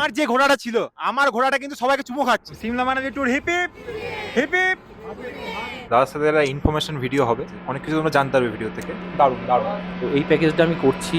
আমার যে ঘোড়াটা ছিল আমার ঘোড়াটা কিন্তু সবাইকে চুমো খাচ্ছে। সিমলা মানে tour hip hip hip hip দাদার সাথে একটা ইনফরমেশন ভিডিও হবে। অনেক কিছু তোমরা জানতে পারবে ভিডিও থেকে। দারুণ দারুণ। তো এই প্যাকেজটা আমি করছি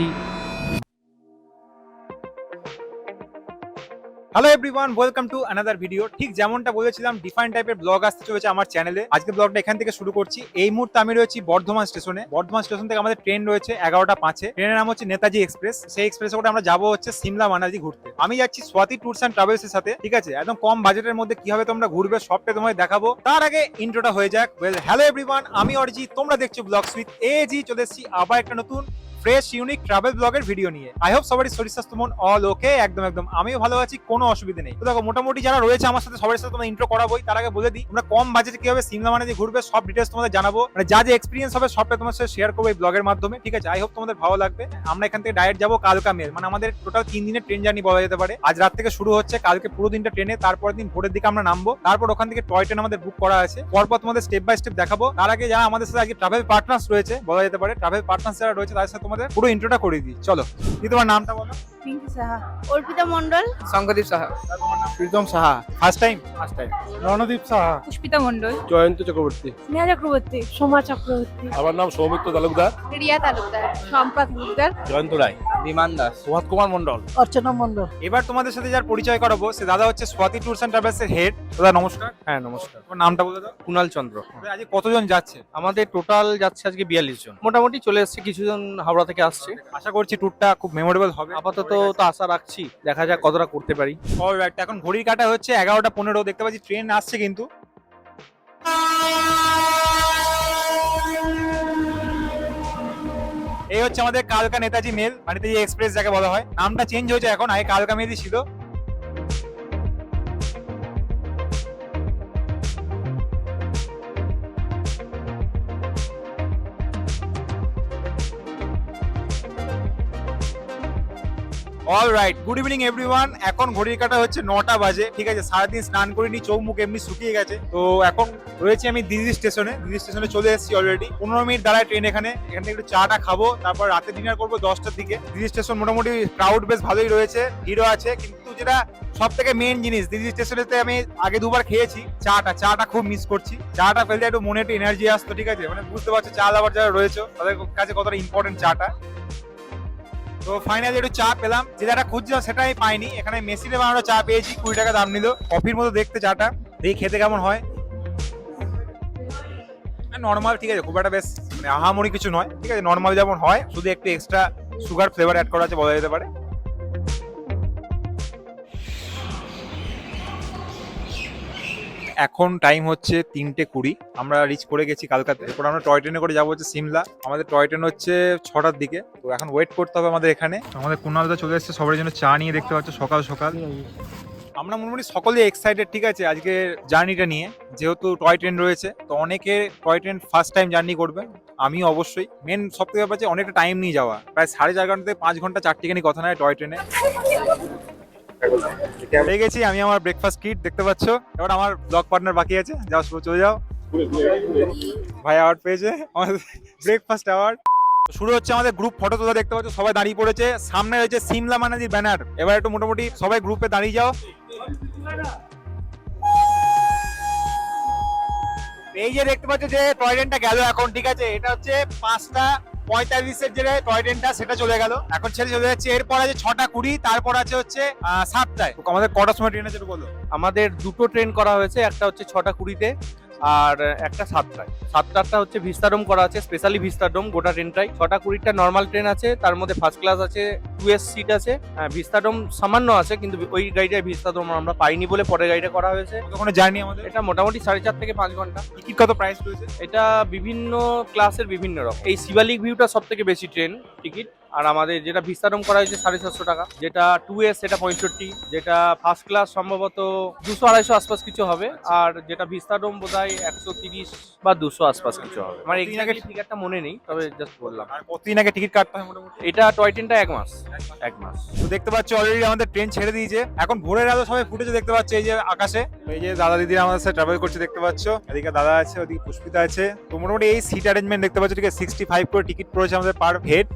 hello everyone welcome to another video ঠিক যেমনটা বলেছিলাম ডিফাইন টাইপের ব্লগ আসতে চলেছে আমার চ্যানেলে আজকে ব্লগটা এখান থেকে শুরু করছি। এই মুহূর্তে আমি রয়েছি বর্ধমান স্টেশনে বর্ধমান স্টেশন থেকে আমাদের ট্রেন রয়েছে এগারোটা পাঁচে। ট্রেনের নাম হচ্ছে নেতাজি এক্সপ্রেস সেই এক্সপ্রেসে করে আমরা যাব হচ্ছে সিমলা মানালি ঘুরতে। আমি যাচ্ছি স্বাতি ট্যুরস অ্যান্ড ট্রাভেলস এর সাথে, ঠিক আছে? একদম কম বাজেটের মধ্যে কীভাবে তোমরা ঘুরবে সবটা তোমায় দেখাবো। তার আগে ইন্ট্রোটা হয়ে যাক। ওয়েল হ্যালো এভরিওয়ান আমি অরিজি তোমরা দেখছ ব্লগ উইথ এজি চলে এসেছি আবার একটা নতুন ফ্রেশ ইউনিক ট্রাভেল ব্লগের ভিডিও নিয়ে। আই হোপ সবারই শরীর স্বাস্থ্য মন অল ওকে একদম একদম। আমিও ভালো আছি। কোনো অসুবিধা নেই। দেখো, মোটামুটি যারা রয়েছে আমার সাথে সবার সাথে তোমার ইন্ট্রো করাবোই। তার আগে বলে দিই, তোমরা কম বাজেটে কীভাবে সিমলা মানে ঘুরবে, সব ডিটেলস তোমাদের জানাব। মানে যা যে এক্সপিরিয়েন্স হবে, সবটা তোমার সাথে শেয়ার করব এই ব্লগের মাধ্যমে, ঠিক আছে? আই হোপ তোমাদের ভালো লাগবে। আমরা এখান থেকে ডাইরেক্ট যাব কালকা মেল মানে আমাদের টোটাল তিন দিনের ট্রেন জার্নি বলা যেতে পারে। আজ রাত থেকে শুরু হচ্ছে, কালকে পুরো দিনটা ট্রেনে তারপরের দিন ভোরের দিকে আমরা নামবো। তারপর ওখান থেকে টয় ট্রেন আমাদের বুক করা আছে। পরপর তোমাদের স্টেপ বাই স্টেপ দেখাবো। তার আগে যারা আমাদের সাথে আজকে ট্রাভেল পার্টনার্স রয়েছে, বলা যেতে পারে ট্রাভেল পার্টনার্স যারা রয়েছে, তাদের সাথে তোমাদের পুরো ইন্ট্রোটা করে দিই। চলো কি তোমার নামটা বলো। Pinki Saha Arpita Mondal Shankardip Saha. Pritam Saha first time first time Randip Saha. Pushpita Mondal Joyanta Chakraborty. Sneha Chakraborty Soma Chakraborty. আমার নাম সৌমিত্র তালুকদার। রিয়া তালুকদার সম্পা তালুকদার। জয়ন্ত রায়। বিমান দাস। প্রভাত কুমার মন্ডল অর্চনা মন্ডল এবার তোমাদের সাথে যার পরিচয় করাবো সে দাদা হচ্ছে স্বাতি ট্যুরস অ্যান্ড ট্রাভেলস এর হেড। দাদা নমস্কার। হ্যাঁ নমস্কার। তোমার নামটা বলে দাও। কুণাল চন্দ্র। আজকে কতজন যাচ্ছে? আমাদের টোটাল যাচ্ছে আজকে বিয়াল্লিশ জন। মোটামুটি চলে এসছে কিছুজন হাওড়া থেকে আসছে। আশা করছি ট্যুরটা খুব মেমোরেবল হবে। আপাতত তো আশা রাখছি দেখা যাক কতটা করতে পারি। অলরাইট এখন ঘড়ির কাটা হচ্ছে এগারোটা পনেরো দেখতে পাচ্ছি ট্রেন আসছে কিন্তু। এই হচ্ছে আমাদের কালকা নেতাজি মেল মানে এক্সপ্রেস যাকে বলা হয়। নামটা চেঞ্জ হয়েছে এখন আগে কালকা মেলই ছিল। All right good evening everyone এখন ঘড়ির কাটা হচ্ছে নটা বাজে। ঠিক আছে, সারাদিন স্নান করিনি, চোখ মুখ এমনি শুকিয়ে গেছে। তো এখন রয়েছি আমি দিদি স্টেশনে। দিদি স্টেশনে চলে এসেছি অলরেডি পনেরো মিনিট দাঁড়ায় ট্রেন এখানে। এখান থেকে একটু চাটা খাব, তারপর রাতে ডিনার করব দশটার দিকে। দিদি স্টেশন মোটামুটি ক্রাউড বেশ ভালোই রয়েছে, ভিড়ও আছে। কিন্তু যেটা সব থেকে মেন জিনিস, দিদি স্টেশনেতে আমি আগে দুবার খেয়েছি চাটা। চাটা খুব মিস করছি। চাটা ফেলতে একটু মনে একটু এনার্জি আসতো, ঠিক আছে? মানে বুঝতে পারছ চা লাভার যারা রয়েছে, তাদের কাছে কতটা ইম্পর্টেন্ট চাটা। তো ফাইনালি একটু চা পেলাম। যেটা খুঁজছিলাম সেটাই পাইনি। এখানে মেশিনে বানানো চা পেয়েছি, কুড়ি টাকা দাম নিল। কফির মতো দেখতে চাটা। দেখি খেতে কেমন হয়। নর্মাল ঠিক আছে, খুব একটা বেশ মানে আহামরি কিছু নয়। ঠিক আছে নর্মাল যেমন হয়, শুধু একটু এক্সট্রা সুগার ফ্লেভার অ্যাড করা আছে বলা যেতে পারে। এখন টাইম হচ্ছে তিনটে কুড়ি। আমরা রিচ করে গেছি কালকাতে এরপর আমরা টয় ট্রেনে করে যাব হচ্ছে সিমলা। আমাদের টয় ট্রেন হচ্ছে ছটার দিকে। তো এখন ওয়েট করতে হবে আমাদের এখানে। আমাদের কুনালদা চলে এসেছে। সবার জন্য চা নিয়ে দেখতে পাচ্ছ সকাল সকাল। আমরা মোটামুটি সকলে এক্সাইটেড ঠিক আছে? আজকে জার্নিটা নিয়ে। যেহেতু টয় ট্রেন রয়েছে, তো অনেকে toy train first time journey করবে। আমি অবশ্যই। মেন সব থেকে ব্যাপার অনেকটা টাইম নিয়ে যাওয়া। প্রায় সাড়ে চার ঘণ্টা থেকে পাঁচ ঘণ্টা চারটিখানি কথা নয় টয় ট্রেনে পেয়ে গেছি আমি আমার ব্রেকফাস্ট কিট দেখতে পাচ্ছ? এবার আমার ব্লগ পার্টনার বাকি আছে, যাও শুরু চলে যাও। ভাই অ্যাওয়ার্ড পেয়েছে, আমাদের ব্রেকফাস্ট অ্যাওয়ার্ড শুরু হচ্ছে আমাদের গ্রুপ ফটো তোলা, দেখতে পাচ্ছ, সবাই দাঁড়িয়ে পড়েছে। সামনে রয়েছে সিমলা মানাজির ব্যানার এবার একটু মোটামুটি সবাই গ্রুপে দাঁড়িয়ে যাও। এই যে দেখতে পাচ্ছ যে টয় ট্রেনটা গেল এখন ঠিক আছে? এটা হচ্ছে পাঁচটা পঁয়তাল্লিশের যে টয় ট্রেনটা সেটা চলে গেল। এখন ছেড়ে চলে যাচ্ছে। এরপর আছে ছটা কুড়ি তারপর আছে হচ্ছে আহ, সাতটায়। তো আমাদের কটার সময় ট্রেন আছে বলো? আমাদের দুটো ট্রেন করা হয়েছে একটা হচ্ছে ছটা কুড়িতে আর একটা সাতটায়। সাতটারটা হচ্ছে ভিস্তাডোম করা আছে স্পেশালি ভিস্তাডোম গোটা ট্রেনটাই ছটা কুড়িটা নর্মাল ট্রেন আছে তার মধ্যে ফার্স্ট ক্লাস আছে টু এস সিট আছে। আহ, ভিস্তাডোম সামান্য আছে কিন্তু ওই গাড়িটায় ভিস্তাডোম আমরা পাইনি বলে পরে গাড়িটা করা হয়েছে। ওখানে জার্নি আমাদের? এটা মোটামুটি সাড়ে চার থেকে পাঁচ ঘণ্টা। টিকিট কত প্রাইস রয়েছে? এটা বিভিন্ন ক্লাসের বিভিন্ন রকম। এই শিবালিক ভিউটা সব থেকে বেশি ট্রেন টিকিট আর আমাদের যেটা বিস্তারম করা হয়েছে সাড়ে সাতশো টাকা যেটা টু এস সেটা পঁয়ষট্টি যেটা ফার্স্ট ক্লাস সম্ভবত দুশো আড়াইশো আশপাশ কিছু হবে আর যেটা বিস্তারম বোধ হয় একশো তিরিশ বা দুশো আশপাশ কিছু হবে। আমার কতদিন আগে এক্সাক্টলি টিকিটটা মনে নেই তবে জাস্ট বললাম। আর কতদিন আগে টিকিট কাটতে হয় মোটামুটি? এটা টয় ট্রেনটা এক মাস এক মাস। তো দেখতে পাচ্ছ অলরেডি আমাদের ট্রেন ছেড়ে দিয়েছে। এখন ভোরের আলো সবাই ফুটেছে দেখতে পাচ্ছ এই যে আকাশে। এই যে দাদা দিদিরা আমাদের সাথে ট্রাভেল করছে দেখতে পাচ্ছ। এদিকে দাদা আছে ওদিকে পুষ্পিতা আছে। তো মোটামুটি এই সিট অ্যারেঞ্জমেন্ট দেখতে পাচ্ছ ঠিক আছে সিক্সটি ফাইভ করে টিকিট পড়েছে আমাদের পার হেড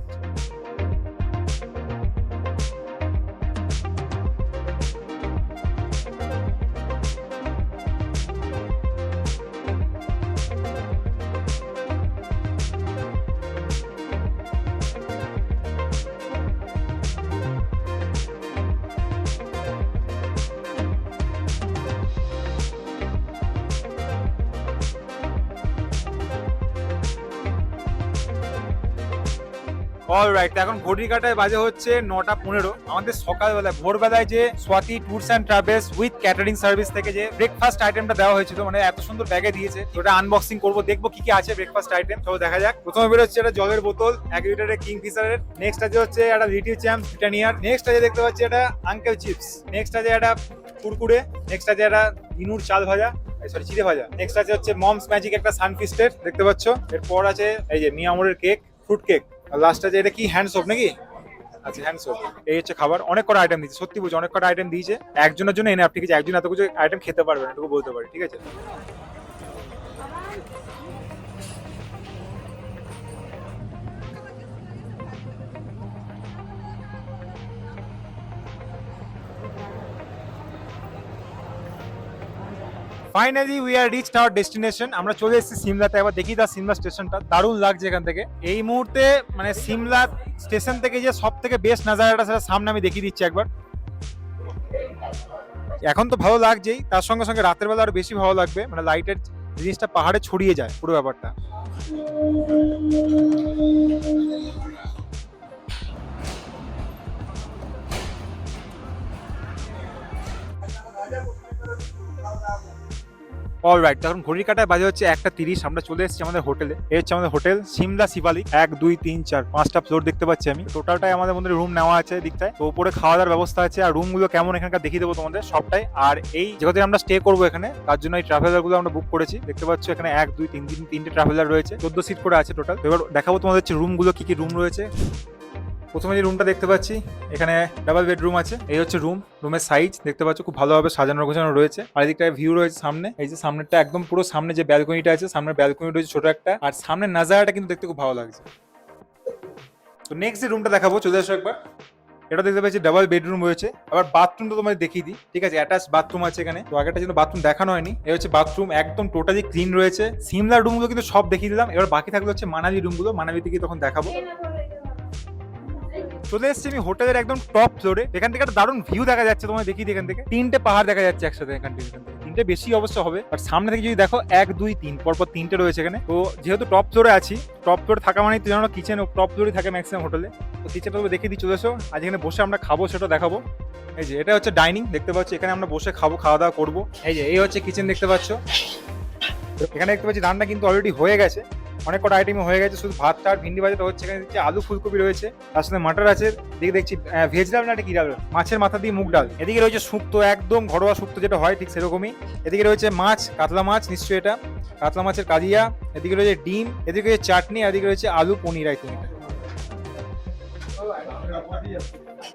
অল রাইট এখন ঘড়ির কাটায় বাজে হচ্ছে নটা পনেরো। আমাদের সকালবেলায় ভোরবেলায় যে Swati tours and travels with catering service থেকে যে ব্রেকফাস্ট আইটেমটা দেওয়া হয়েছিল মানে এত সুন্দর ব্যাগে দিয়েছে ওটা আনবক্সিং করব, দেখব কি কি আছে ব্রেকফাস্ট আইটেম চলো দেখা যাক। প্রথমে বেরোচ্ছে একটা জলের বোতল, এক লিটারের কিং ফিশারের নেক্সট আছে হচ্ছে একটা লিটিল চ্যাম্প ব্রিটানিয়ার নেক্সট আছে দেখতে পাচ্ছি একটা আঙ্কেল চিপস নেক্সট আছে একটা কুরকুরে। নেক্সট আছে একটা ইনুর চাল ভাজা। সরি চিড়ে ভাজা। নেক্সট আছে হচ্ছে মমস ম্যাজিক একটা সানফিস্টের দেখতে পাচ্ছ। এরপর আছে এই যে মিয়ামরের কেক ফ্রুট কেক আর যে এটা কি হ্যান্ড সোপ নাকি? আচ্ছা হ্যান্ড সোপ এই হচ্ছে খাবার। অনেক কটা আইটেম দিয়েছে। সত্যি বলছি, অনেক কটা আইটেম দিয়েছে। একজনের জন্য এনে আপনি কিছু একজন এত কিছু আইটেম খেতে পারবেন এটুকু বলতে পারি, ঠিক আছে? Finally we are reach our destination আমরা চলে এসেছি সিমলাতে। একবার দেখি তার সিমলা স্টেশনটা। দারুণ লাগছে এখান থেকে। এই মুহূর্তে মানে সিমলা স্টেশন থেকে যে সব থেকে বেস্ট নাজারাটা, সেটা সামনে আমি দেখিয়ে দিচ্ছি একবার। এখন তো ভালো লাগছেই। তার সঙ্গে সঙ্গে রাতের বেলা আরও বেশি ভালো লাগবে। মানে লাইটের জিনিসটা পাহাড়ে ছড়িয়ে যায়, পুরো ব্যাপারটা। অল রাইট তখন ঘড়ির কাটায় বাজে হচ্ছে একটা তিরিশ, আমরা চলে এসেছি আমাদের হোটেলে। এই হচ্ছে আমাদের হোটেল, সিমলা শিবালি, এক, দুই, তিন, চার, পাঁচটা ফ্লোর দেখতে পাচ্ছি আমি। টোটালটাই আমাদের মধ্যে রুম নেওয়া আছে দিকটায় তো উপরে খাওয়া দাওয়ার ব্যবস্থা আছে, আর রুমগুলো কেমন এখানকার দেখিয়ে দেবো তোমাদের সবটাই। আর এই যেখানে আমরা স্টে করব এখানে, তার জন্য এই ট্রাভেলারগুলো আমরা বুক করেছি। দেখতে পাচ্ছ এখানে এক, দুই, তিন তিন, তিনটে ট্রাভেলার রয়েছে। চোদ্দ সিট করে আছে টোটাল এবার দেখাবো তোমাদের হচ্ছে রুমগুলো কি কি রুম রয়েছে। প্রথমে যে রুমটা দেখতে পাচ্ছি, এখানে ডাবল বেডরুম আছে। এই হচ্ছে রুম রুমের সাইজ দেখতে পাচ্ছ, খুব ভালোভাবে সাজানো গোছানো রয়েছে। আর এদিকটায় ভিউ রয়েছে সামনে। এই যে সামনেরটা একদম পুরো সামনে যে ব্যালকনিটা আছে, সামনের ব্যালকনি রয়েছে ছোট একটা। আর সামনের নাজারাটা কিন্তু দেখতে খুব ভালো লাগছে। তো নেক্সট যে রুমটা দেখাবো, চলে আসো একবার। এটা দেখতে পাচ্ছি ডাবল বেডরুম রয়েছে। আবার বাথরুমটা তোমাদের দেখিয়ে দিই। ঠিক আছে অ্যাটাচ বাথরুম আছে এখানে। তো আগেটা যেন বাথরুম দেখানো হয়নি। এই হচ্ছে বাথরুম একদম টোটালি ক্লিন রয়েছে। সিমলার রুমগুলো কিন্তু সব দেখিয়ে দিলাম। এবার বাকি থাকলে হচ্ছে মানালি রুমগুলো মানালিতে গিয়ে তখন দেখাবো। চলে এসেছি আমি হোটেলের একদম টপ ফ্লোরে এখান থেকে একটা দারুণ ভিউ দেখা যাচ্ছে, তোমায় দেখি এখান থেকে। তিনটে পাহাড় দেখা যাচ্ছে একসাথে এখান থেকে তিনটে বেশি অবশ্য হবে আর সামনে থেকে যদি দেখো, এক, দুই, তিন, পরপর তিনটে রয়েছে এখানে। তো যেহেতু টপ ফ্লোরে আছি টপ ফ্লোরে থাকা মানে তুই জানো কিচেন টপ ফ্লোরে থাকে ম্যাক্সিমাম হোটেলে। তো কিচেনটা তো দেখে দিই, চলে এসো। আজ এখানে বসে আমরা খাব, সেটা দেখাবো। এই যে, এটা হচ্ছে ডাইনিং দেখতে পাচ্ছি, এখানে আমরা বসে খাব, খাওয়া দাওয়া করব। এই যে, এই হচ্ছে কিচেন দেখতে পাচ্ছ। এখানে দেখতে পাচ্ছি রান্না কিন্তু অলরেডি হয়ে গেছে। অনেক কটা আইটেম হয়ে গেছে, শুধু ভাত আর ভিন্ডি ভাজাটা হচ্ছে এখানে দেখছি, আলু ফুলকপি রয়েছে, তার সাথে মাটার আছে দিকে দেখছি ভেজ ডাল না এটা কি ডাল? মাছের মাথা দিয়ে মুগ ডাল। এদিকে রয়েছে শুক্তো একদম ঘরোয়া শুক্তো যেটা হয় ঠিক সেরকমই। এদিকে রয়েছে মাছ, কাতলা মাছ, নিশ্চয়ই এটা। কাতলা মাছের কালিয়া এদিকে রয়েছে ডিম, এদিকে রয়েছে চাটনি এদিকে রয়েছে আলু পনির আইটেম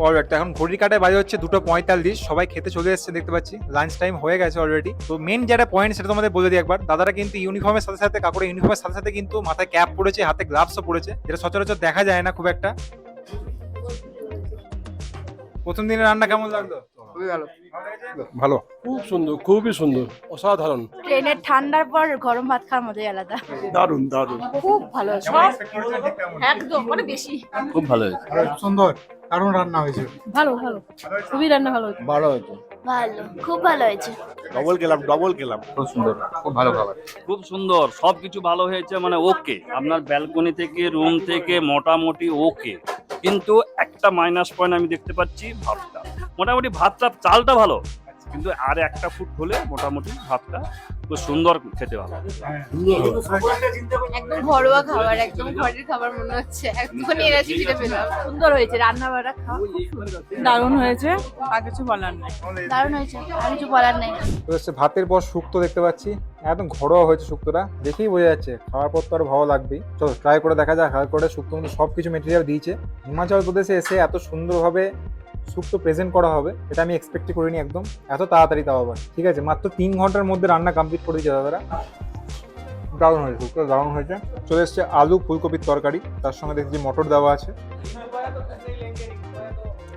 অলরাইট এখন ঘড়ির কাটায় বাজে হচ্ছে দুটো পঁয়তাল্লিশ। সবাই খেতে চলে এসছে, দেখতে পাচ্ছি। লাঞ্চ টাইম হয়ে গেছে অলরেডি তো মেন যেটা পয়েন্ট সেটা তোমাদের বলে দিই একবার। দাদারা কিন্তু ইউনিফর্মের সাথে সাথে, কাকুরা ইউনিফর্মের সাথে সাথে কিন্তু মাথায় ক্যাপ পড়েছে হাতে গ্লাভসও পড়েছে যেটা সচরাচর দেখা যায় না খুব একটা। প্রথম দিনের রান্না কেমন লাগল? খুবই ভালো। ভালো। খুব সুন্দর খুবই সুন্দর অসাধারণ। ট্রেনের ঠান্ডার পর গরম ভাত খাওয়ার মজাই আলাদা। দারুণ দারুণ। খুব ভালো? একদম মানে বেশি। খুব ভালো হয়েছে। সুন্দর দারুণ রান্না হয়েছে। ভালো ভালো। খুবই রান্না ভালো ভালো হয়েছে। ভালো খুব ভালো হয়েছে। ডবল গেলাম ডবল গেলাম খুব সুন্দর খুব ভালো খাবার। খুব সুন্দর সবকিছু ভালো হয়েছে মানে ওকে আপনার ব্যালকনি থেকে রুম থেকে মোটামুটি ওকে কিন্তু একটা মাইনাস পয়েন্ট আমি দেখতে পাচ্ছি ভাতটা। মোটামুটি ভাতটা চালটা ভালো। কিন্তু আর একটা ফুট হলে মোটামুটি ভাতটা খুব সুন্দর খেতে ভালো একদম ঘরোয়া খাবার একদম ঘরের খাবার মনে হচ্ছে। এনার্জি ফিরে পেলাম। সুন্দর হয়েছে রান্না বাড়া খাওয়া দারুণ হয়েছে আর কিছু বলার নাই। দারুণ হয়েছে আর কিছু বলার নেই। তো হচ্ছে ভাতের পর শুক্তো দেখতে পাচ্ছি। একদম ঘরোয়া হয়েছে শুক্তোটা। দেখেই বোঝা যাচ্ছে খাওয়ার পর তো আর ভালো লাগবেই চলো ট্রাই করে দেখা যাক। হার করে শুক্তো সব কিছু মেটেরিয়াল দিয়েছে। হিমাচল প্রদেশে এসে এত সুন্দরভাবে শুক্তো প্রেজেন্ট করা হবে, এটা আমি এক্সপেক্টই করিনি একদম। এত তাড়াতাড়ি তাও আবার, ঠিক আছে? মাত্র তিন ঘণ্টার মধ্যে রান্না কমপ্লিট করে দিয়েছে দাদারা। দারুণ হয়েছে শুক্তো দারুণ হয়েছে। চলে এসছে আলু ফুলকপির তরকারি, তার সঙ্গে দেখছি মটর দেওয়া আছে।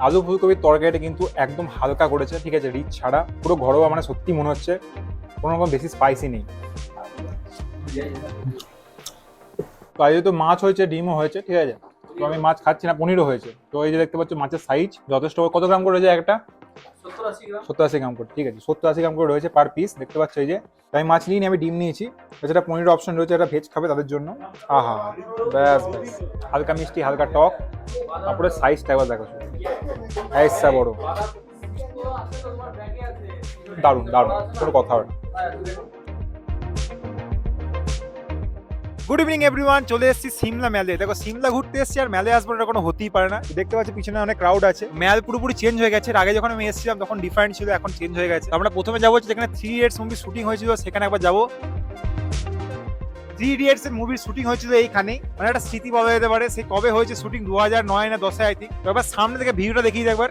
আলু ফুলকপির তরকারিটা কিন্তু একদম হালকা করেছে, ঠিক আছে? রিচ ছাড়া, পুরো ঘরোয়া মানে সত্যি মনে হচ্ছে, কোনো রকম বেশি স্পাইসি নেই। তো আজ যেহেতু মাছ হয়েছে, ডিমও হয়েছে, ঠিক আছে? তো আমি মাছ খাচ্ছি না পনিরও হয়েছে। তো এই যে দেখতে পাচ্ছ মাছের সাইজ যথেষ্ট। কত গ্রাম করে যায় একটা? সত্তর আশি গ্রাম। করে ঠিক আছে। সত্তর আশি গ্রাম করে রয়েছে পার পিস দেখতে পাচ্ছ এই যে আমি মাছ নিয়ে আমি ডিম নিয়েছি। এছাড়া পনিরের অপশন রয়েছে এটা ভেজ খাবে তাদের জন্য। আহা ব্যাস ব্যাস। হালকা মিষ্টি হালকা টক। তারপরে সাইজটা একবার দেখো সাইজটা বড়। দারুণ দারুণ। কোনো কথা হবে গুড ইভিনিং এভরিওয়ান চলে এসেছি সিমলা মেলে দেখো, সিমলা ঘুরতে এসেছি আর মেলে আসব এটা কোনো হতেই পারে না। দেখতে পাচ্ছি, পিছনে অনেক ক্রাউড আছে। মেল পুরোপুরি চেঞ্জ হয়ে গেছে। আগে যখন আমি এসেছিলাম, তখন ডিফারেন্ট ছিল, এখন চেঞ্জ হয়ে গেছে। আমরা প্রথমে যাব যেখানে থ্রি ইয়ার্স মুভি শুটিং হয়েছিল, সেখানে একবার যাব। থ্রি ইডিয়টস এর মুভির শুটিং হয়েছিল এইখানেই। মানে একটা স্মৃতি বলা যেতে পারে সেই কবে হয়েছে শুটিং দু হাজার নয় না দশে আই থিঙ্ক এবার সামনে থেকে ভিডিওটা দেখিয়ে একবার।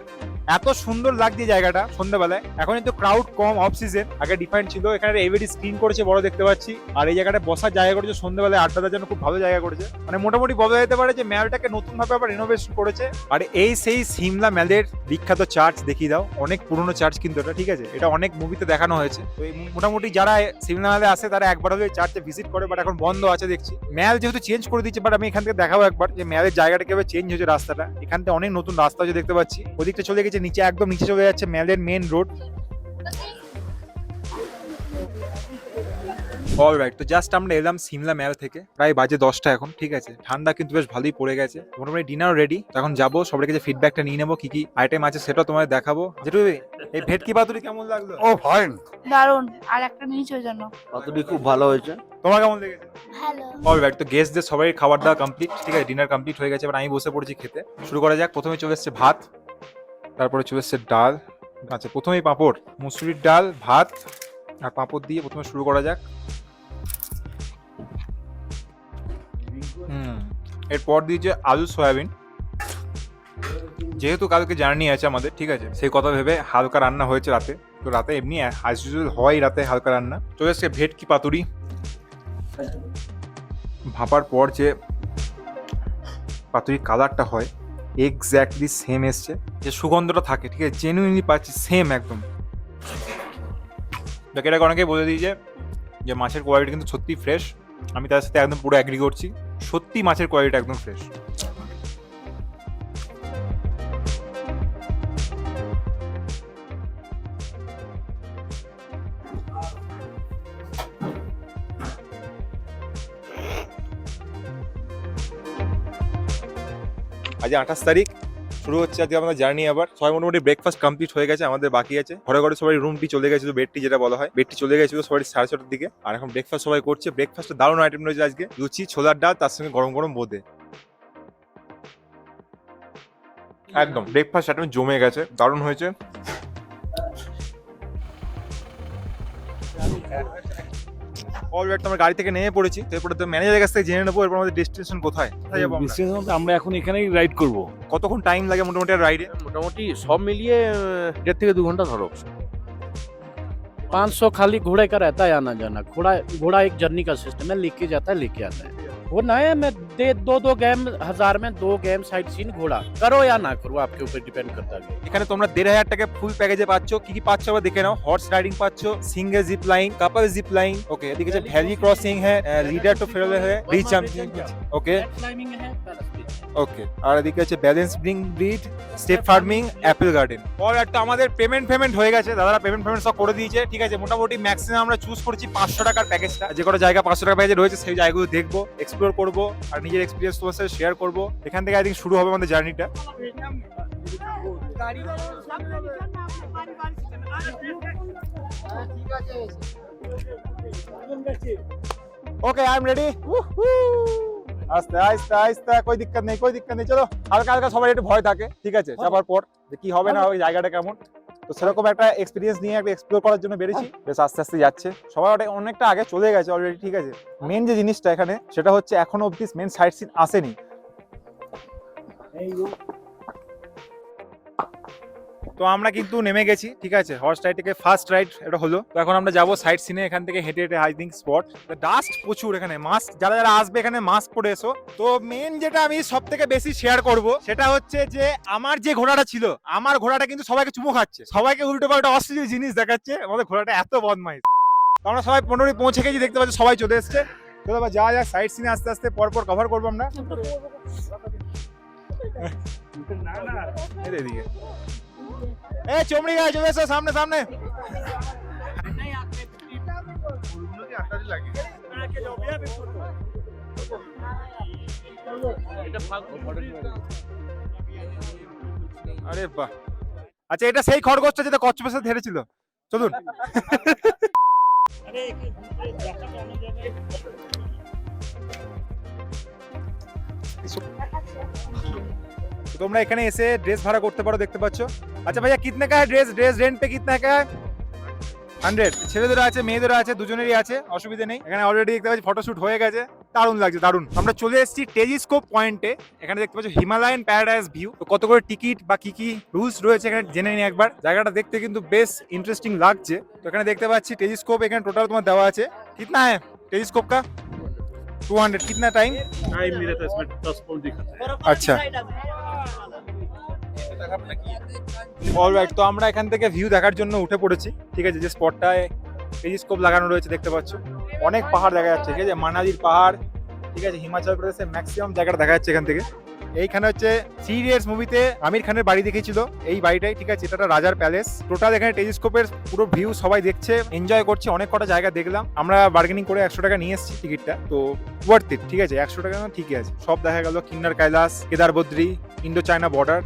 এত সুন্দর লাগছে জায়গাটা সন্ধ্যাবেলায়। এখন কিন্তু ক্রাউড কম অফ সিজন আগে ডিফাইন ছিল, এখানে এভিডি স্ক্রিন করেছে, বড় দেখতে পাচ্ছি। আর এই জায়গাটা বসার জায়গা করেছে, সন্ধ্যাবেলায় আড্ডা দেওয়ার জন্য খুব ভালো জায়গা করেছে। মানে মোটামুটি বলা যেতে পারে যে ম্যালটাকে নতুন ভাবে আবার রিনোভেশন করেছে। আর এই সেই সিমলা ম্যালের বিখ্যাত চার্চ দেখিয়ে দাও। অনেক পুরনো চার্চ কিন্তু এটা, ঠিক আছে? এটা অনেক মুভিতে দেখানো হয়েছে। তো মোটামুটি যারা সিমলা ম্যালে আসে, তারা একবার হলে চার্চে ভিজিট করে বাট এখন বন্ধ আছে দেখছি। ম্যাল যেহেতু চেঞ্জ করে দিচ্ছে বাট আমি এখান থেকে দেখাবো একবার যে ম্যালের জায়গাটা কীভাবে চেঞ্জ হয়েছে রাস্তাটা। এখান থেকে অনেক নতুন রাস্তা আছে দেখতে পাচ্ছি। ওদিকটা চলে গেছে নিচে একদম নিচে চলে যাচ্ছে ম্যালের মেন রোড অল রাইট তো জাস্ট আমরা এলাম সিমলা ম্যাল থেকে। প্রায় বাজে দশটা এখন ঠিক আছে? ঠান্ডা কিন্তু বেশ ভালোই পড়ে গেছে। মোটামুটি ডিনার রেডি এখন যাব সবার কাছে ফিডব্যাকটা নিয়ে নেব কি কি আইটেম আছে সেটাও তোমাদের দেখাবো। যেটু এই ভেটকি পাতুরি কেমন লাগল? ও ফাইন দারুণ আর একটা নিচ ওই জন্য। পাতুরি খুব ভালো হয়েছে। তোমার কেমন লেগেছে? ভালো। অল রাইট তো গেস্টদের সবাই খাবার দাওয়া কমপ্লিট ঠিক আছে? ডিনার কমপ্লিট হয়ে গেছে এবার আমি বসে পড়েছি খেতে। শুরু করা যাক প্রথমে চলে এসছে ভাত তারপরে চলে এসছে ডাল। আচ্ছা প্রথমেই পাঁপড় মুসুরির ডাল ভাত আর পাঁপড় দিয়ে প্রথমে শুরু করা যাক। হুম এরপর দিয়েছে আলু সয়াবিন। যেহেতু কালকে জার্নি আছে আমাদের ঠিক আছে? সেই কথা ভেবে হালকা রান্না হয়েছে রাতে। তো রাতে এমনি ইউজুয়াল হয় রাতে হালকা রান্না। চলে এসছে ভেটকি পাতুরি। ভাপার পর যে পাতুরির কালারটা হয় এক্স্যাক্টলি সেম এসছে। যে সুগন্ধটা থাকে, ঠিক আছে? জেনুইনলি পাচ্ছি সেম একদম। দেখ, এটাকে অনেকেই বলে দিই যে যে মাছের কোয়ালিটি কিন্তু সত্যি ফ্রেশ আমি তার সাথে একদম পুরো অ্যাগ্রি করছি। সত্যি মাছের কোয়ালিটি একদম ফ্রেশ আজ আঠাশ তারিখ, শুরু হচ্ছে আজকে আমাদের জার্নি আবার। সবাই মোটামুটি ব্রেকফাস্ট কমপ্লিট হয়ে গেছে, আমাদের বাকি আছে। ঘরে ঘরে সবাই রুমটি চলে গেছিল বেডটি যেটা বলা হয়। বেডটি চলে গেছিল সবাই সাড়ে ছটার দিকে। আর এখন ব্রেকফাস্ট সবাই করছে। ব্রেকফাস্টে দারুণ আইটেম রয়েছে আজকে। লুচি, ছোলার ডাল, তার সঙ্গে গরম গরম বোঁদে। একদম ব্রেকফাস্ট আইটেম জমে গেছে। দারুণ হয়েছে। অলরেডি তোমার গাড়ি থেকে নেমে পড়েছি তো এরপরে তো ম্যানেজারের কাছ থেকে জেনে নেবো এরপর আমাদের ডেস্টিনেশন কোথায় কোথায় যাবো আমরা? বিশেষ আমরা এখন এখানেই রাইড করব কতক্ষণ টাইম লাগে মোটামুটি রাইডে মোটামুটি সব মিলিয়ে আহ, দেড় থেকে দু ঘন্টা ধরো पाँच सौ खाली घोड़े का रहता है आना जाना घोड़ा घोड़ा एक जर्नी का सिस्टम है लेके जाता है लेके आता है वो नए में दे दो दो गेम हजार में दो गेम साइड सीन घोड़ा करो या ना करो आपके ऊपर डिपेंड करता है এখানে তোমরা দেড় হাজার টাকা ফুল প্যাকেজে পাচ্ছ কি কি পাচ্ছ আবার দেখে নাও হর্স রাইডিং পাচ্ছ single zip line couple zip line okay এদিকে যে ভ্যালি ক্রসিং হ্যাঁ লিডার টু ফেরলে হ্যাঁ রিচ ওকে क्लाइंबिंग है balance beam है। ওকে আর এদিকে আছে balance bring bridge step farming apple garden পর একটা আমাদের পেমেন্ট পেমেন্ট হয়ে গেছে দাদারা পেমেন্ট পেমেন্ট সব করে দিয়েছে ঠিক আছে মোটামুটি ম্যাক্সিমাম আমরা চুজ করেছি পাঁচশো টাকার প্যাকেজটা যে কোনো জায়গা পাঁচশো টাকা প্যাকেজে রয়েছে সেই জায়গাগুলো দেখবো এক্সপ্লোর এক্সপ্লোর করব আর নিজের এক্সপিরিয়েন্স তোমার সাথে শেয়ার করব। এখান থেকে আই থিঙ্ক শুরু হবে আমাদের জার্নিটা ओके आई एम रेडी আস্তে আস্তে আস্তে কই দিক্কত নেই কই দিক্কত নেই? চলো হালকা হালকা সবাই একটু ভয় থাকে ঠিক আছে? যাবার পর যে কি হবে না আচ্ছা। ওই জায়গাটা কেমন? তো সেরকম একটা এক্সপিরিয়েন্স নিয়ে একটা এক্সপ্লোর করার জন্য বেরিয়েছি। বেশ আস্তে আস্তে যাচ্ছে। সবাই ওটা অনেকটা আগে চলে গেছে অলরেডি ঠিক আছে? মেন যে জিনিসটা এখানে, সেটা হচ্ছে এখনও অবধি মেন সাইট সিন আসেনি তো আমরা কিন্তু নেমে গেছি ঠিক আছে? হর্স রাইড থেকে ফার্স্ট রাইড এটা হলো। তো এখন আমরা যাব সাইড সিনে এখান থেকে হেঁটে হেঁটে হাই থিঙ্ক স্পট ডাস্ট প্রচুর এখানে মাস্ক যারা যারা আসবে এখানে মাস্ক পরে এসো। তো মেন যেটা আমি সব থেকে বেশি শেয়ার করব সেটা হচ্ছে যে আমার যে ঘোড়াটা ছিল আমার ঘোড়াটা কিন্তু সবাইকে চুমু খাচ্ছে। সবাইকে উল্টো পাল্টা অশ্লীল জিনিস দেখাচ্ছে আমাদের ঘোড়াটা এত বদমাইশ। তো আমরা সবাই পনেরোই পৌঁছে গেছি দেখতে পাচ্ছি সবাই চলে এসছে। চলো এবার যাওয়া যাক সাইড সিনে আস্তে আস্তে পর পর কভার করব আমরা। এই তো এদিকে। এ চমড়ি গাছ চলে সামনে সামনে আরে বাহ আচ্ছা এটা সেই খরগোশটা যেটা কচ্ছপের সাথে ধরেছিল চলুন तो তোমরা এখানে এসে ড্রেস ভাড়া করতে পারো, দেখতে পাচ্ছ। আচ্ছা ভাইয়া, কিতনে কা ড্রেস ড্রেস রেন্ট পে কিতনা কা? হান্ড্রেড ছেলেদেরও আছে, মেয়েদেরও আছে, দুজনেরই আছে, অসুবিধা নেই। এখানে অলরেডি দেখতে পাচ্ছি ফটোশুট হয়ে গেছে। দারুণ লাগছে, দারুণ। আমরা চলে এসেছি টেলিস্কোপ পয়েন্টে এখানে দেখতে পাচ্ছ হিমালয়ান প্যারাডাইস ভিউ তো কত করে টিকিট বা কি কি রুলস রয়েছে এখানে জেনে নিই একবার। জায়গাটা দেখতে কিন্তু বেশ ইন্টারেস্টিং লাগছে। তো এখানে দেখতে পাচ্ছি টেলিস্কোপ এখানে টোটাল তোমার দেওয়া আছে। কিতনা হ্যাঁ টেলিস্কোপ का 200 कितना टाइम टाइम नहीं रहता इसमें दस पॉइंट दिखाता है আচ্ছা অলরাইট তো আমরা এখান থেকে ভিউ দেখার জন্য উঠে পড়েছি ঠিক আছে যে স্পটটায় টেলিস্কোপ লাগানো রয়েছে দেখতে পাচ্ছ অনেক পাহাড় দেখা যাচ্ছে ঠিক আছে মানালির পাহাড় ঠিক আছে হিমাচল প্রদেশের ম্যাক্সিমাম জায়গাটা দেখা যাচ্ছে এখান থেকে এইখানে হচ্ছে থ্রি ইডিয়টস মুভিতে আমির খানের বাড়ি দেখিয়েছিল এই বাড়িটাই ঠিক আছে? এটা রাজার প্যালেস টোটাল এখানে টেলিস্কোপের পুরো ভিউ সবাই দেখছে এনজয় করছে অনেক কটা জায়গা দেখলাম। আমরা বার্গেনিং করে একশো টাকা নিয়ে এসেছি টিকিটটা তো ওয়ার্থ ইট ঠিক আছে? একশো টাকা ঠিকই আছে। সব দেখা গেল কিন্নার কৈলাস কেদার বদ্রি ইন্দো চায়না বর্ডার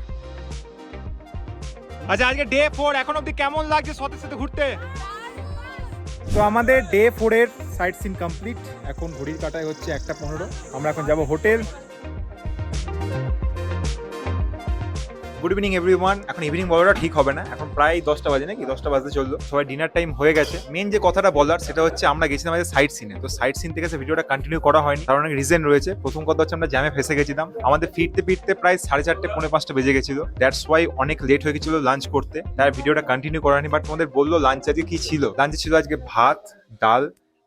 আচ্ছা আজকে ডে ফোর এখন অব্দি কেমন লাগছে সতের সাথে ঘুরতে? তো আমাদের ডে ফোর এর সাইট সিন কমপ্লিট এখন ঘড়ির কাটায় হচ্ছে একটা পনেরো। আমরা এখন যাব হোটেল গুড ইভিনিং এভরিওয়ান এখন ইভিনিং বলাটা ঠিক হবে না। এখন প্রায় দশটা বাজে নাকি? দশটা বাজতে চলল। সবাই ডিনার টাইম হয়ে গেছে। মেন যে কথাটা বলার, সেটা হচ্ছে আমরা গেছিলাম আমাদের সাইট সিনে তো সাইট সিন থেকে ভিডিওটা কন্টিনিউ করা হয়নি। কারণ অনেক রিজন রয়েছে। প্রথম কথা হচ্ছে আমরা জ্যামে ফেসে গেছিলাম। আমাদের ফিরতে ফিরতে প্রায় সাড়ে চারটে, পৌনে পাঁচটা বেজে গেছিল। দ্যাটস ওয়াই অনেক লেট হয়ে গেছিল লাঞ্চ করতে। তার ভিডিওটা কন্টিনিউ করা হয়নি। বাট তোমাদের বলল লাঞ্চ আজকে কি ছিল? লাঞ্চে ছিল আজকে ভাত, ডাল,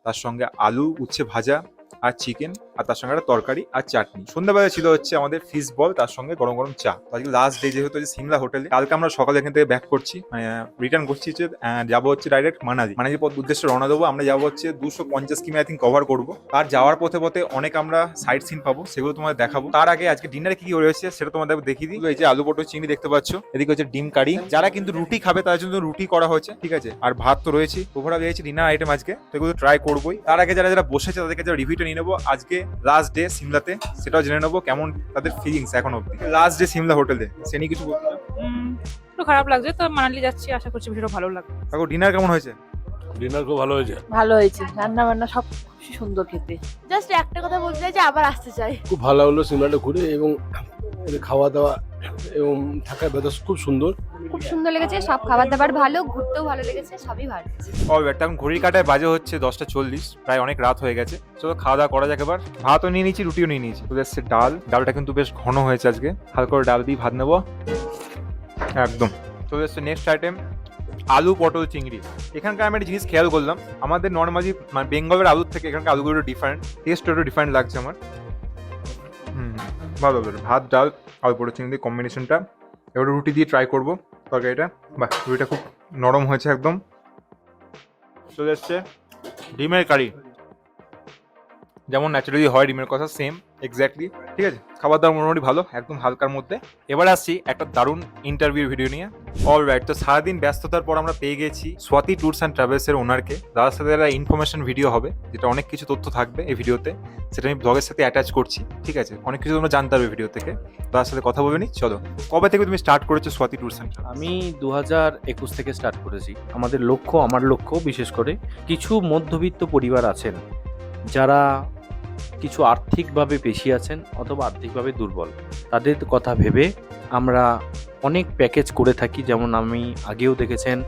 তার সঙ্গে আলু, উচ্ছে ভাজা আর চিকেন আর তার সঙ্গে একটা তরকারি আর চাটনি। সন্ধ্যাবেলা ছিল হচ্ছে আমাদের ফিশ বল তার সঙ্গে গরম গরম চা। আজকে লাস্ট ডে যেহেতু সিমলা হোটেলে, কালকে আমরা সকালে এখান থেকে ব্যাক করছি। মানে রিটার্ন করছি হচ্ছে যাব হচ্ছে ডাইরেক্ট মানালি। মানালি পথ উদ্দেশ্যে রওনা দেবো। আমরা যাব হচ্ছে দুশো পঞ্চাশ কিমি আই থিঙ্ক কভার করব। আর যাওয়ার পথে পথে অনেক আমরা সাইড সিন পাবো, সেগুলো তোমাদের দেখাবো। তার আগে আজকে ডিনারে কি কি রয়েছে, সেটা তোমাদের দেখিয়ে দিই। এই যে আলু পটল চিংড়ি দেখতে পাচ্ছ, এদিকে হচ্ছে ডিম কারি। যারা কিন্তু রুটি খাবে, তাদের জন্য রুটি করা হয়েছে, ঠিক আছে? আর ভাত তো রয়েছে। ওভারঅল রয়েছে ডিনার আইটেম আজকে, তো এগুলো ট্রাই করবোই। তার আগে যারা যারা বসেছে তাদের কাছে রিভিউটা নিয়ে নেব। আজকে লাস্ট ডে সিমলাতে সেটাও জেনে নেব কেমন তাদের ফিলিংস এখন অব্দি লাস্ট ডে সিমলা হোটেলে সে নিয়ে কিছু বলতে খারাপ লাগছে তো মানালি যাচ্ছি আশা করছি ভিডিওটা ভালো লাগবে। ডিনার কেমন হয়েছে? ডিনার খুব ভালো হয়েছে। ভালো হয়েছে। রান্না বান্না সব সুন্দর খেতে। জাস্ট একটা কথা বলতে চাই যে আবার আসতে চাই। খুব ভালো হলো সিমলাটা ঘুরে এবং খাওয়া দাওয়া এবং থাকার ব্যবস্থা খুব সুন্দর। খুব সুন্দর লেগেছে সব খাবার দাবার ভালো ঘুরতেও ভালো লেগেছে সবই ভালো ও এখন ঘড়ির কাটায় বাজে হচ্ছে দশটা চল্লিশ প্রায় অনেক রাত হয়ে গেছে। তো খাওয়া দাওয়া করা যাক এবার। ভাতও নিয়ে নিয়েছি রুটিও নিয়ে নিয়েছি। তো এসছে ডাল। ডালটা কিন্তু বেশ ঘন হয়েছে আজকে। হালকা ডাল দিয়ে ভাত নেব। একদম। চলে এসছে নেক্সট আইটেম আলু, পটল, চিংড়ি। এখানকার আমি একটা জিনিস খেয়াল করলাম, আমাদের নর্মালি মানে বেঙ্গলের আলুর থেকে এখানকার আলুগুলো একটু ডিফারেন্ট টেস্ট একটু ডিফারেন্ট লাগছে আমার। হুম, ভালো ভালো ভাত, ডাল, আলু, পটল, চিংড়ি কম্বিনেশনটা এবার রুটি দিয়ে ট্রাই করব তরকারিটা। বাহ, রুটিটা খুব নরম হয়েছে একদম। চলে এসছে ডিমের কারি। যেমন ন্যাচারালি হয় ডিমের কথা সেম এক্স্যাক্টলি ঠিক আছে? খাবার দাবার মোটামুটি ভালো, একদম হালকার মধ্যে। এবার আসছি একটা দারুণ ইন্টারভিউ ভিডিও নিয়ে। অল রাইট তো সারাদিন ব্যস্ততার পর আমরা পেয়ে গেছি স্বাতি ট্যুরস অ্যান্ড ট্রাভেলসের ওনারকে দাদার সাথে একটা ইনফরমেশন ভিডিও হবে, যেটা অনেক কিছু তথ্য থাকবে এই ভিডিওতে সেটা আমি ব্লগের সাথে অ্যাটাচ করছি, ঠিক আছে? অনেক কিছু তোমরা জানতে পারবে ভিডিও থেকে। দাদার সাথে কথা বলবে নি, চলো। কবে থেকে তুমি স্টার্ট করেছ স্বাতি ট্যুরস অ্যান্ড আমি দু হাজার একুশ থেকে স্টার্ট করেছি। আমাদের লক্ষ্য, আমার লক্ষ্য বিশেষ করে কিছু মধ্যবিত্ত পরিবার আছেন, যারা কিছু আর্থিকভাবে বেশি আছেন অথবা আর্থিকভাবে দুর্বল। তাদের কথা ভেবে আমরা অনেক প্যাকেজ করে থাকি। যেমন আমি আগেও দেখেছেন,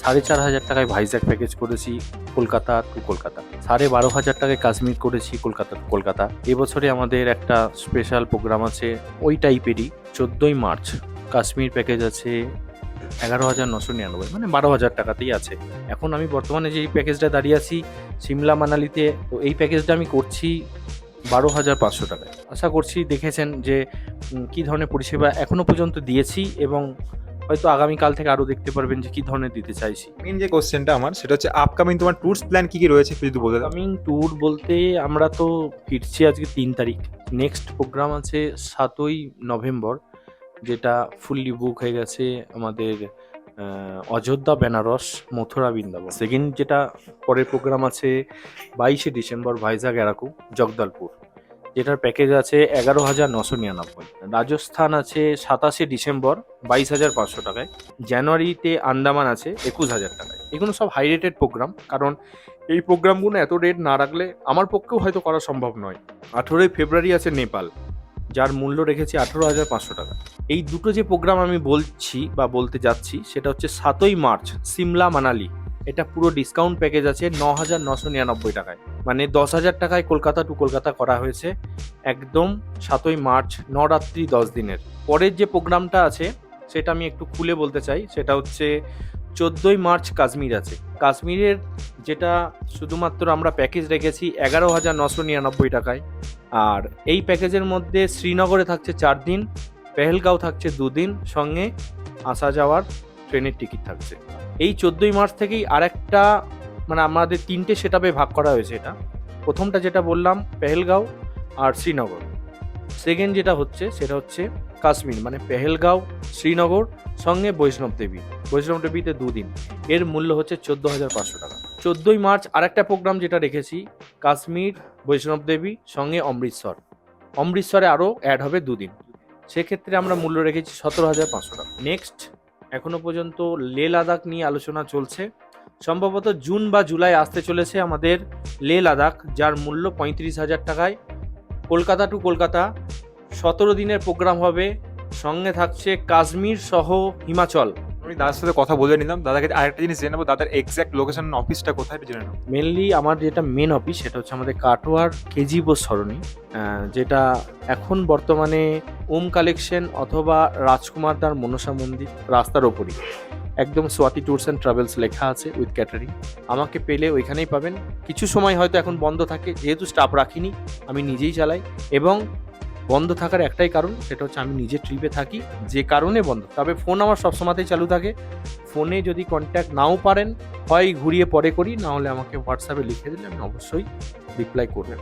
সাড়ে চার হাজার টাকায় ভাইজ্যাক প্যাকেজ করেছি কলকাতা টু কলকাতা। সাড়ে বারো হাজার টাকায় কাশ্মীর করেছি কলকাতা টু কলকাতা। এবছরে আমাদের একটা স্পেশাল প্রোগ্রাম আছে, ওই টাইপেরই চোদ্দোই মার্চ। কাশ্মীর প্যাকেজ আছে এগারো হাজার নশো নিরানব্বই মানে বারো হাজার টাকাতেই আছে। এখন আমি বর্তমানে যে এই প্যাকেজটা দাঁড়িয়ে আছি সিমলা মানালিতে তো এই প্যাকেজটা আমি করছি বারো হাজার পাঁচশো টাকায়। আশা করছি দেখেছেন যে কী ধরনের পরিষেবা এখনও পর্যন্ত দিয়েছি এবং হয়তো আগামীকাল থেকে আরও দেখতে পারবেন যে কী ধরনের দিতে চাইছি। মেন যে কোশ্চেনটা আমার সেটা হচ্ছে আপকামিং তোমার ট্যুরস প্ল্যান কী কী রয়েছে যদি বলতে দাও। কামিং ট্যুর বলতে আমরা তো ফিরছি আজকে তিন তারিখ। নেক্সট প্রোগ্রাম আছে সাতই নভেম্বর। যেটা ফুললি বুক হয়ে গেছে আমাদের অযোধ্যা, বেনারস, মথুরা, বৃন্দাবন। সেকেন্ড যেটা পরের প্রোগ্রাম আছে, বাইশে ডিসেম্বর ভাইজাগ এরাকু, জগদলপুর। যেটার প্যাকেজ আছে এগারো হাজার নশো নিরানব্বই। রাজস্থান আছে সাতাশে ডিসেম্বর, বাইশ হাজার পাঁচশো টাকায়। জানুয়ারিতে আন্দামান আছে একুশ হাজার টাকায়। এগুলো সব হাই রেটেড প্রোগ্রাম কারণ এই প্রোগ্রামগুলো এত রেট না রাখলে আমার পক্ষেও হয়তো করা সম্ভব নয়। আঠেরোই ফেব্রুয়ারি আছে নেপাল। যার মূল্য রেখেছি আঠেরো হাজার পাঁচশো টাকা। এই দুটো যে প্রোগ্রাম আমি বলছি বা বলতে যাচ্ছি, সেটা হচ্ছে সাতই মার্চ, সিমলা মানালি। এটা পুরো ডিসকাউন্ট প্যাকেজ আছে ন হাজার নশো নিরানব্বই টাকায়। মানে দশ হাজার টাকায় কলকাতা টু কলকাতা করা হয়েছে একদম সাতই মার্চ, নরাত্রি দশ দিনের। পরের যে প্রোগ্রামটা আছে, সেটা আমি একটু খুলে বলতে চাই, সেটা হচ্ছে চোদ্দোই মার্চ কাশ্মীর আছে। কাশ্মীরের যেটা শুধুমাত্র আমরা প্যাকেজ রেখেছি এগারো হাজার নশো নিরানব্বই টাকায়। আর এই প্যাকেজের মধ্যে শ্রীনগরে থাকছে চার দিন, পেহেলগাঁও থাকছে দুদিন, সঙ্গে আসা যাওয়ার ট্রেনের টিকিট থাকছে। এই চোদ্দোই মার্চ থেকেই আরেকটা মানে আমাদের তিনটে সেটাপে ভাগ করা হয়েছে এটা। প্রথমটা যেটা বললাম, পেহেলগাঁও আর শ্রীনগর। সেকেন্ড যেটা হচ্ছে, সেটা হচ্ছে কাশ্মীর মানে পেহেলগাঁও, শ্রীনগর, সঙ্গে বৈষ্ণব দেবী। বৈষ্ণব দেবীতে দুদিন। এর মূল্য হচ্ছে চোদ্দ হাজার পাঁচশো টাকা। চোদ্দোই মার্চ আরেকটা প্রোগ্রাম যেটা রেখেছি কাশ্মীর, বৈষ্ণব দেবী, সঙ্গে অমৃতসর। অমৃতসরে আরও অ্যাড হবে দুদিন। সেক্ষেত্রে আমরা মূল্য রেখেছি সতেরো হাজার পাঁচশো টাকা। নেক্সট এখনও পর্যন্ত লে লাদাখ নিয়ে আলোচনা চলছে। সম্ভবত জুন বা জুলাই আসতে চলেছে আমাদের লে লাদাখ, যার মূল্য পঁয়ত্রিশ হাজার টাকায়। কলকাতা টু কলকাতা, সতেরো দিনের প্রোগ্রাম হবে। সঙ্গে থাকছে কাশ্মীর সহ হিমাচল। আমি দাদার সাথে কথা বলে নিলাম। দাদাকে আরেকটা জিনিস জেনে নেব, দাদার এক্স্যাক্ট লোকেশন অফিসটা কোথায় জেনে নেব। মেনলি আমার যেটা মেন অফিস সেটা হচ্ছে আমাদের কাটোয়ার কেজি বোস সরণি যেটা এখন বর্তমানে ওম কালেকশন অথবা রাজকুমার দার মনসা মন্দির রাস্তার ওপরই। একদম সোয়াতি ট্যুরস অ্যান্ড ট্রাভেলস লেখা আছে উইথ ক্যাটারিং আমাকে পেলে ওইখানেই পাবেন। কিছু সময় হয়তো এখন বন্ধ থাকে, যেহেতু স্টাফ রাখিনি, আমি নিজেই চালাই। এবং বন্ধ থাকার একটাই কারণ, সেটা হচ্ছে আমি নিজে ট্রিপে থাকি, যে কারণে বন্ধ। তবে ফোন আমার সবসময়তেই চালু থাকে। ফোনে যদি কন্ট্যাক্ট নাও পারেন, হয় ঘুরিয়ে পরে করি, না হলে আমাকে হোয়াটসঅ্যাপে লিখে দিলে আমি অবশ্যই রিপ্লাই করবেন